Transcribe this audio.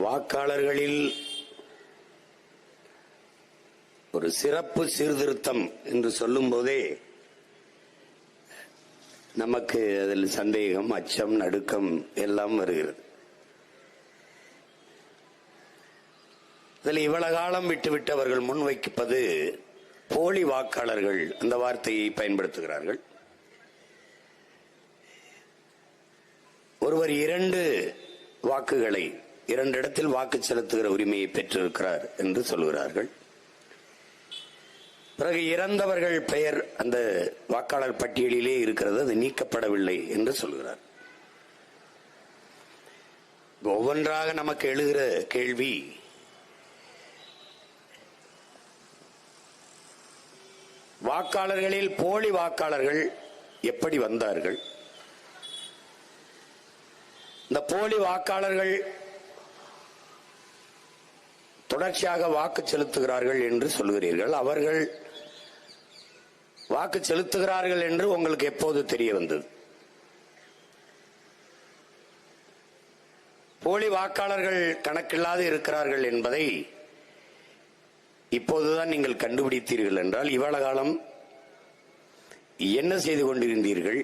வாக்காளர்களில் ஒரு சிறப்பு சீர்திருத்தம் என்று சொல்லும்போதே நமக்கு அதில் சந்தேகம் அச்சம் நடுக்கம் எல்லாம் வருகிறது. இதில் இவ்வளவு காலம் விட்டுவிட்டவர்கள் முன்வைப்பது போலி வாக்காளர்கள் அந்த வார்த்தையை பயன்படுத்துகிறார்கள். ஒருவர் இரண்டு வாக்குகளை இரண்டு இடத்தில் வாக்கு செலுத்துகிற உரிமையை பெற்றிருக்கிறார் என்று சொல்கிறார்கள் பிறகு இறந்தவர்கள் பெயர் அந்த வாக்காளர் பட்டியலிலே இருக்கிறது அது நீக்கப்படவில்லை என்று சொல்கிறார். ஒவ்வொன்றாக நமக்கு எழுகிற கேள்வி வாக்காளர்களில் போலி வாக்காளர்கள் எப்படி வந்தார்கள்? இந்த போலி வாக்காளர்கள் தொடர்ச்சியாக வாக்கு செலுத்துகிறார்கள் என்று சொல்கிறீர்கள். அவர்கள் வாக்கு செலுத்துகிறார்கள் என்று உங்களுக்கு எப்போது தெரிய வந்தது? போலி வாக்காளர்கள் கணக்கில்லாது இருக்கிறார்கள் என்பதை இப்போதுதான் நீங்கள் கண்டுபிடித்தீர்கள் என்றால் இவ்வளவு காலம் என்ன செய்து கொண்டிருந்தீர்கள்?